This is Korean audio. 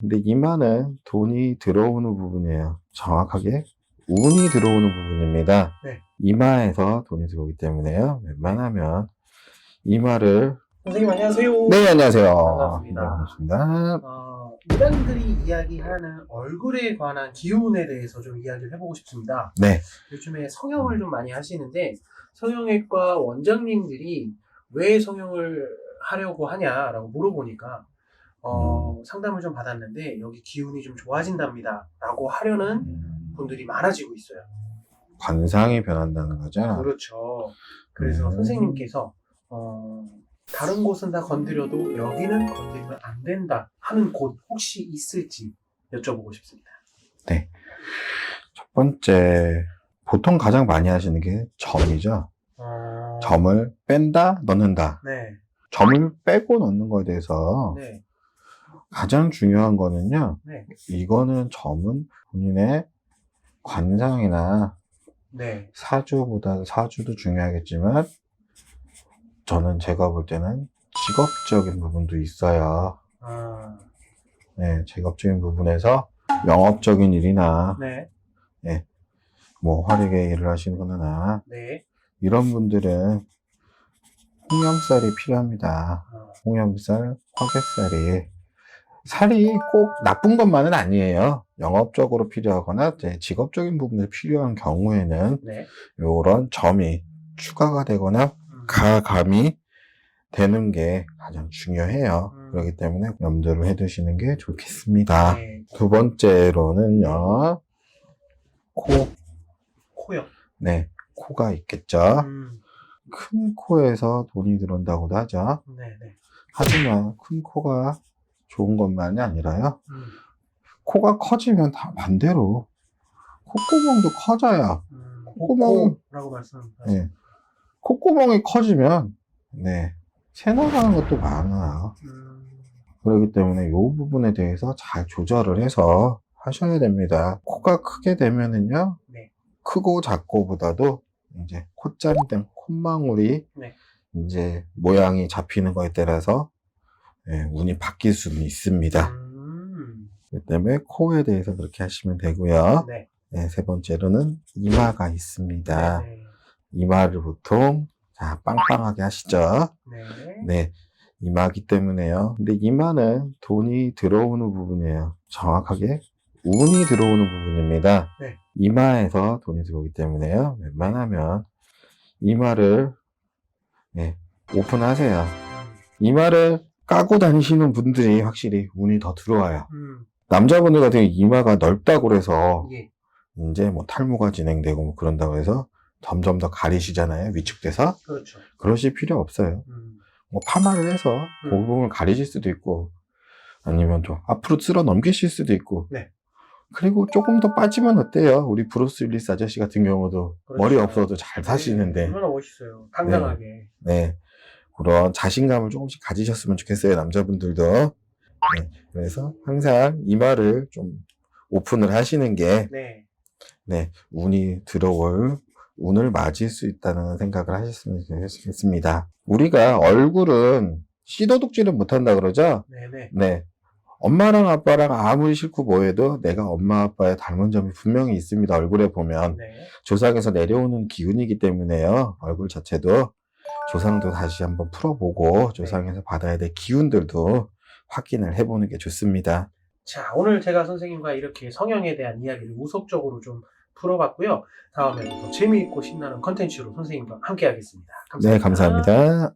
근데 이마는 돈이 들어오는 부분이에요. 정확하게 운이 들어오는 부분입니다. 네. 이마에서 돈이 들어오기 때문에요. 웬만하면 이마를 선생님 안녕하세요. 네 안녕하세요. 반갑습니다. 네, 반갑습니다. 어, 일반들이 이야기하는 얼굴에 관한 기운에 대해서 좀 이야기를 해보고 싶습니다. 네. 요즘에 성형을 좀 많이 하시는데 성형외과 원장님들이 왜 성형을 하려고 하냐라고 물어보니까 어, 상담을 좀 받았는데 여기 기운이 좀 좋아진답니다 라고 하려는 분들이 많아지고 있어요. 관상이 변한다는 거죠. 그렇죠. 그래서 음. 선생님께서 어, 다른 곳은 다 건드려도 여기는 건드리면 안 된다 하는 곳 혹시 있을지 여쭤보고 싶습니다. 첫 번째 보통 가장 많이 하시는 게 점이죠. 어, 점을 뺀다, 넣는다. 네, 점을 빼고 넣는 거에 대해서 네, 가장 중요한 거는요. 네, 이거는 점은 본인의 관상이나 네. 사주보다 사주도 중요하겠지만 저는 제가 볼 때는 직업적인 부분도 있어요. 아, 네, 직업적인 부분에서 영업적인 일이나 네, 뭐 화력의 일을 하시는 거나 네. 이런 분들은 홍염살이 필요합니다. 어, 홍염살, 화개살이 살이 꼭 나쁜 것만은 아니에요. 영업적으로 필요하거나 직업적인 부분에 필요한 경우에는 네. 이런 점이 추가가 되거나 음, 가감이 되는 게 가장 중요해요. 음. 그렇기 때문에 염두를 해두시는 게 좋겠습니다. 네. 두 번째로는요, 코, 코요. 네, 코가 있겠죠. 음, 큰 코에서 돈이 들어온다고도 하죠. 네, 네. 하지만 큰 코가 좋은 것만이 아니라요. 음, 코가 커지면 다 반대로 콧구멍도 커져요. 음, 콧구멍. 코라고 말씀하셨죠. 네. 콧구멍이 커지면 네, 새 나가는 것도 많아요. 음, 그렇기 때문에 이 부분에 대해서 잘 조절을 해서 하셔야 됩니다. 코가 크게 되면은요, 네. 크고 작고보다도 이제 콧잔등, 콧망울이 네. 이제 모양이 잡히는 거에 따라서 예, 운이 바뀔 수는 있습니다. 음, 그렇기 때문에 코에 대해서 그렇게 하시면 되고요. 네. 네, 세 번째로는 이마가 있습니다. 네. 이마를 보통 자 빵빵하게 하시죠. 네. 네, 이마기 때문에요. 근데 이마는 돈이 들어오는 부분이에요. 정확하게 운이 들어오는 부분입니다. 네. 이마에서 돈이 들어오기 때문에요. 웬만하면 이마를 네, 오픈하세요. 이마를 까고 다니시는 분들이 확실히 운이 더 들어와요. 음, 남자분들 같은 경우 이마가 넓다고 그래서 예. 이제 뭐 탈모가 진행되고 뭐 그런다고 해서 점점 더 가리시잖아요. 위축돼서. 그렇죠. 그러실 필요 없어요. 음, 뭐 파마를 해서 그 음. 부분을 가리실 수도 있고 아니면 좀 앞으로 쓸어 넘기실 수도 있고 네. 그리고 조금 더 빠지면 어때요? 우리 브루스 윌리스 아저씨 같은 경우도 그렇죠. 머리 없어도 잘 사시는데 얼마나 멋있어요. 당당하게. 네 그런 자신감을 조금씩 가지셨으면 좋겠어요 남자분들도 네, 그래서 항상 이마를 좀 오픈을 하시는 게 네. 네, 운이 들어올 운을 맞을 수 있다는 생각을 하셨으면 좋겠습니다. 우리가 얼굴은 씨도둑질은 못한다 그러죠? 네네. 네. 엄마랑 아빠랑 아무리 싫고 뭐해도 내가 엄마 아빠의 닮은 점이 분명히 있습니다. 얼굴에 보면. 네. 조상에서 내려오는 기운이기 때문에요. 얼굴 자체도. 조상도 다시 한번 풀어보고 조상에서 받아야 될 기운들도 확인을 해보는 게 좋습니다. 자, 오늘 제가 선생님과 이렇게 성형에 대한 이야기를 우속적으로 좀 풀어봤고요. 다음에 더 재미있고 신나는 컨텐츠로 선생님과 함께 하겠습니다. 감사합니다. 네, 감사합니다.